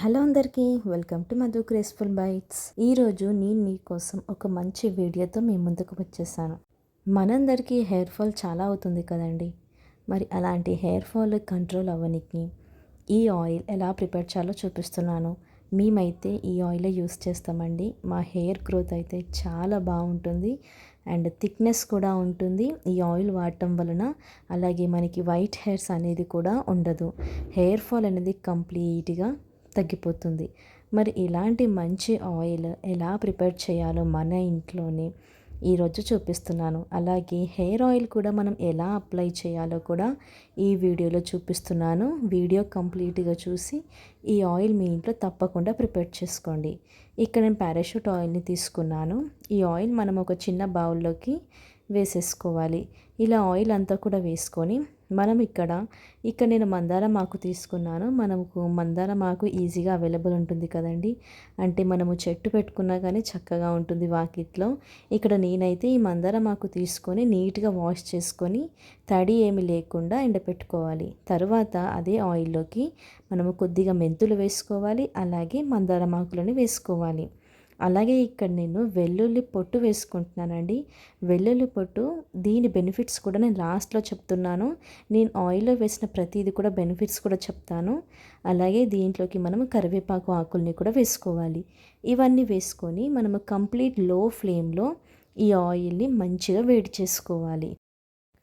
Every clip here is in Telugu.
హలో అందరికీ welcome to Madhu graceful bites ఈరోజు నేను మీకోసం ఒక మంచి వీడియోతో మీ ముందుకు వచ్చేసాను. మనందరికీ హెయిర్ ఫాల్ చాలా అవుతుంది కదండి. మరి అలాంటి హెయిర్ ఫాల్ కంట్రోల్ అవ్వనికి ఈ ఆయిల్ ఎలా ప్రిపేర్ చేయాలో చూపిస్తున్నాను. మేమైతే ఈ ఆయిలే యూస్ చేస్తామండి. మా హెయిర్ గ్రోత్ అయితే చాలా బాగుంటుంది. అండ్ థిక్నెస్ కూడా ఉంటుంది. ఈ ఆయిల్ వాడటం వలన అలాగే మనకి వైట్ హెయిర్స్ అనేది కూడా ఉండదు. హెయిర్ ఫాల్ అనేది కంప్లీట్గా తగ్గిపోతుంది. మరి ఇలాంటి మంచి ఆయిల్ ఎలా ప్రిపేర్ చేయాలో మన ఇంట్లోనే ఈరోజు చూపిస్తున్నాను. అలాగే హెయిర్ ఆయిల్ కూడా మనం ఎలా అప్లై చేయాలో కూడా ఈ వీడియోలో చూపిస్తున్నాను. వీడియో కంప్లీట్గా చూసి ఈ ఆయిల్ మీ ఇంట్లో తప్పకుండా ప్రిపేర్ చేసుకోండి. ఇక్కడ నేను పారాషూట్ ఆయిల్ని తీసుకున్నాను. ఈ ఆయిల్ మనం ఒక చిన్న బౌల్లోకి వేసేసుకోవాలి. ఇలా ఆయిల్ అంతా కూడా వేసుకొని మనం ఇక్కడ ఇక్కడ నేను మందారం ఆకు తీసుకున్నాను. మనకు మందారం ఆకు ఈజీగా అవైలబుల్ ఉంటుంది కదండి. అంటే మనము చెట్టు పెట్టుకున్నా కానీ చక్కగా ఉంటుంది వాకిట్లో. ఇక్కడ నేనైతే ఈ మందారం ఆకు తీసుకొని నీట్గా వాష్ చేసుకొని తడి ఏమి లేకుండా ఎండపెట్టుకోవాలి. తర్వాత అదే ఆయిల్లోకి మనము కొద్దిగా మెంతులు వేసుకోవాలి. అలాగే మందారం ఆకులను వేసుకోవాలి. అలాగే ఇక్కడ నేను వెల్లుల్లి పొట్టు వేసుకుంటున్నానండి. వెల్లుల్లి పొట్టు దీని బెనిఫిట్స్ కూడా నేను లాస్ట్లో చెప్తున్నాను. నేను ఆయిల్లో వేసిన ప్రతిదీ కూడా బెనిఫిట్స్ కూడా చెప్తాను. అలాగే దీంట్లోకి మనం కరివేపాకు ఆకుల్ని కూడా వేసుకోవాలి. ఇవన్నీ వేసుకొని మనము కంప్లీట్లో ఫ్లేమ్లో ఈ ఆయిల్ని మంచిగా వేడి చేసుకోవాలి.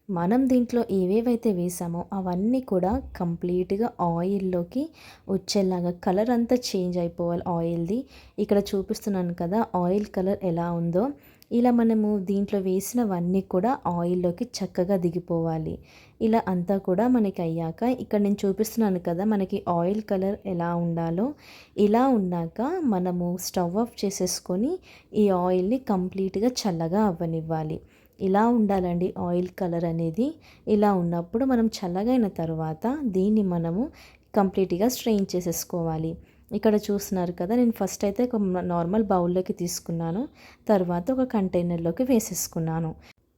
మనం దీంట్లో ఏవేవైతే వేసామో అవన్నీ కూడా కంప్లీట్గా ఆయిల్లోకి వచ్చేలాగా కలర్ అంతా చేంజ్ అయిపోవాలి ఆయిల్ది. ఇక్కడ చూపిస్తున్నాను కదా ఆయిల్ కలర్ ఎలా ఉందో. ఇలా మనము దీంట్లో వేసినవన్నీ కూడా ఆయిల్లోకి చక్కగా దిగిపోవాలి. ఇలా అంతా కూడా మనకి అయ్యాక ఇక్కడ నేను చూపిస్తున్నాను కదా మనకి ఆయిల్ కలర్ ఎలా ఉండాలో. ఇలా ఉన్నాక మనము స్టవ్ ఆఫ్ చేసేసుకొని ఈ ఆయిల్ని కంప్లీట్గా చల్లగా అవ్వనివ్వాలి. ఇలా ఉండాలండి. ఆయిల్ కలర్ అనేది ఇలా ఉన్నప్పుడు మనం చల్లగైన తర్వాత దీన్ని మనము కంప్లీట్గా స్ట్రెయిన్ చేసేసుకోవాలి. ఇక్కడ చూస్తున్నారు కదా నేను ఫస్ట్ అయితే ఒక నార్మల్ బౌల్లోకి తీసుకున్నాను. తర్వాత ఒక కంటైనర్లోకి వేసేసుకున్నాను.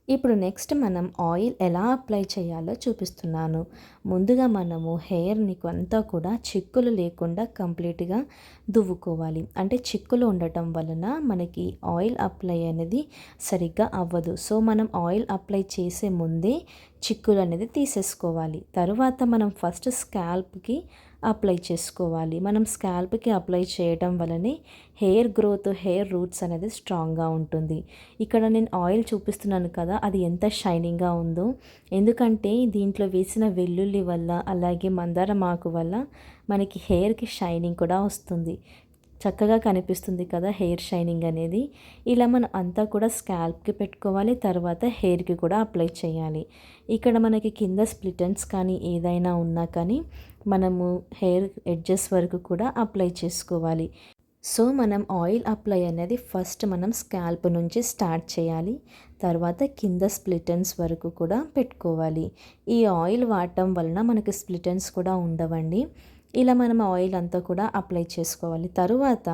ఇప్పుడు నెక్స్ట్ మనం ఆయిల్ ఎలా అప్లై చేయాలో చూపిస్తున్నాను. ముందుగా మనము హెయిర్ని అంతా కూడా చిక్కులు లేకుండా కంప్లీట్గా దువ్వుకోవాలి. అంటే చిక్కులు ఉండటం వలన మనకి ఆయిల్ అప్లై అనేది సరిగ్గా అవ్వదు. సో మనం ఆయిల్ అప్లై చేసే ముందే చిక్కులు అనేది తీసేసుకోవాలి. తర్వాత మనం ఫస్ట్ స్కాల్ప్కి అప్లై చేసుకోవాలి. మనం స్కాల్ప్కి అప్లై చేయడం వలనే హెయిర్ గ్రోత్ హెయిర్ రూట్స్ అనేది స్ట్రాంగ్గా ఉంటుంది. ఇక్కడ నేను ఆయిల్ చూపిస్తున్నాను కదా అది ఎంత షైనింగ్గా ఉందో. ఎందుకంటే దీంట్లో వేసిన వెల్లుల్లి వల్ల అలాగే మందారం ఆకు వల్ల మనకి హెయిర్కి షైనింగ్ కూడా వస్తుంది. చక్కగా కనిపిస్తుంది కదా హెయిర్ షైనింగ్ అనేది. ఇలా మనం అంతా కూడా స్కాల్ప్కి పెట్టుకోవాలి తర్వాత హెయిర్కి కూడా అప్లై చేయాలి. ఇక్కడ మనకి కింద స్ప్లిటన్స్ కానీ ఏదైనా ఉన్నా కానీ మనము హెయిర్ ఎడ్జెస్ వరకు కూడా అప్లై చేసుకోవాలి. సో మనం ఆయిల్ అప్లై అనేది ఫస్ట్ మనం స్కాల్ప్ నుంచి స్టార్ట్ చేయాలి. తర్వాత కింద స్ప్లిటన్స్ వరకు కూడా పెట్టుకోవాలి. ఈ ఆయిల్ వాడటం వలన మనకి స్ప్లిటన్స్ కూడా ఉండవండి. ఇలా మనం ఆయిల్ అంతా కూడా అప్లై చేసుకోవాలి. తరువాత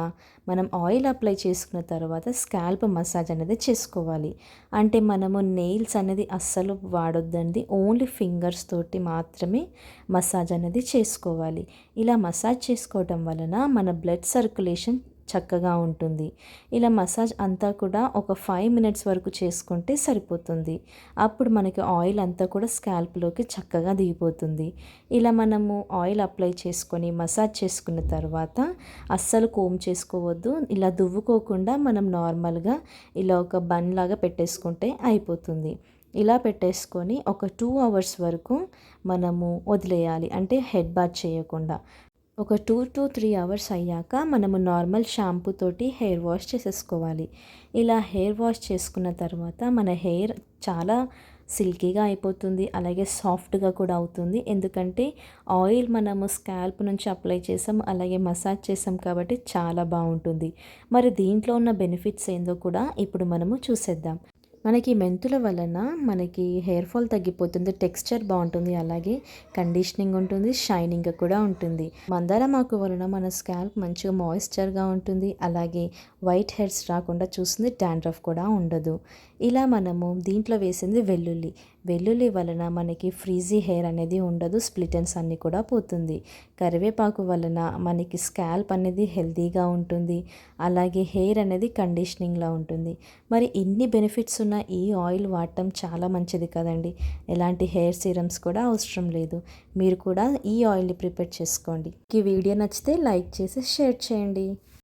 మనం ఆయిల్ అప్లై చేసుకున్న తర్వాత స్కాల్ప్ మసాజ్ అనేది చేసుకోవాలి. అంటే మనము నెయిల్స్ అనేది అస్సలు వాడొద్దండి. ఓన్లీ ఫింగర్స్ తోటి మాత్రమే మసాజ్ అనేది చేసుకోవాలి. ఇలా మసాజ్ చేసుకోవటం వలన మన బ్లడ్ సర్క్యులేషన్ చక్కగా ఉంటుంది. ఇలా మసాజ్ అంతా కూడా ఒక ఫైవ్ మినిట్స్ వరకు చేసుకుంటే సరిపోతుంది. అప్పుడు మనకి ఆయిల్ అంతా కూడా స్కాల్ప్లోకి చక్కగా దిగిపోతుంది. ఇలా మనము ఆయిల్ అప్లై చేసుకొని మసాజ్ చేసుకున్న తర్వాత అస్సలు కోమ్ చేసుకోవద్దు. ఇలా దువ్వుకోకుండా మనం నార్మల్గా ఇలా ఒక బన్ లాగా పెట్టేసుకుంటే అయిపోతుంది. ఇలా పెట్టేసుకొని ఒక టూ అవర్స్ వరకు మనము వదిలేయాలి. అంటే హెడ్ బాత్ చేయకుండా. ఒక టూ టు త్రీ అవర్స్ అయ్యాక మనము నార్మల్ షాంపూ తోటి హెయిర్ వాష్ చేసేసుకోవాలి. ఇలా హెయిర్ వాష్ చేసుకున్న తర్వాత మన హెయిర్ చాలా సిల్కీగా అయిపోతుంది అలాగే సాఫ్ట్గా కూడా అవుతుంది. ఎందుకంటే ఆయిల్ మనము స్కాల్ప్ నుంచి అప్లై చేసాం అలాగే మసాజ్ చేసాం కాబట్టి చాలా బాగుంటుంది. మరి దీంట్లో ఉన్న బెనిఫిట్స్ ఏందో కూడా ఇప్పుడు మనము చూసేద్దాం. మనకి మెంతుల వలన మనకి హెయిర్ ఫాల్ తగ్గిపోతుంది టెక్స్చర్ బాగుంటుంది అలాగే కండిషనింగ్ ఉంటుంది షైనింగ్ కూడా ఉంటుంది. మందారం ఆకు వలన మన స్కాల్ప్ మంచిగా మాయిశ్చర్గా ఉంటుంది అలాగే వైట్ హెయిర్స్ రాకుండా చూస్తుంది డాండ్రఫ్ కూడా ఉండదు. ఇలా మనము దీంట్లో వేసింది వెల్లుల్లి. వెల్లుల్లి వలన మనకి ఫ్రీజీ హెయిర్ అనేది ఉండదు స్ప్లిటన్స్ అన్నీ కూడా పోతుంది. కరివేపాకు వలన మనకి స్కాల్ప్ అనేది హెల్తీగా ఉంటుంది అలాగే హెయిర్ అనేది కండిషనింగ్లా ఉంటుంది. మరి ఇన్ని బెనిఫిట్స్ ఉన్న ఈ ఆయిల్ వాడటం చాలా మంచిది కదండి. ఎలాంటి హెయిర్ సీరమ్స్ కూడా అవసరం లేదు. మీరు కూడా ఈ ఆయిల్ని ప్రిపేర్ చేసుకోండి. ఈ వీడియో నచ్చితే లైక్ చేసి షేర్ చేయండి.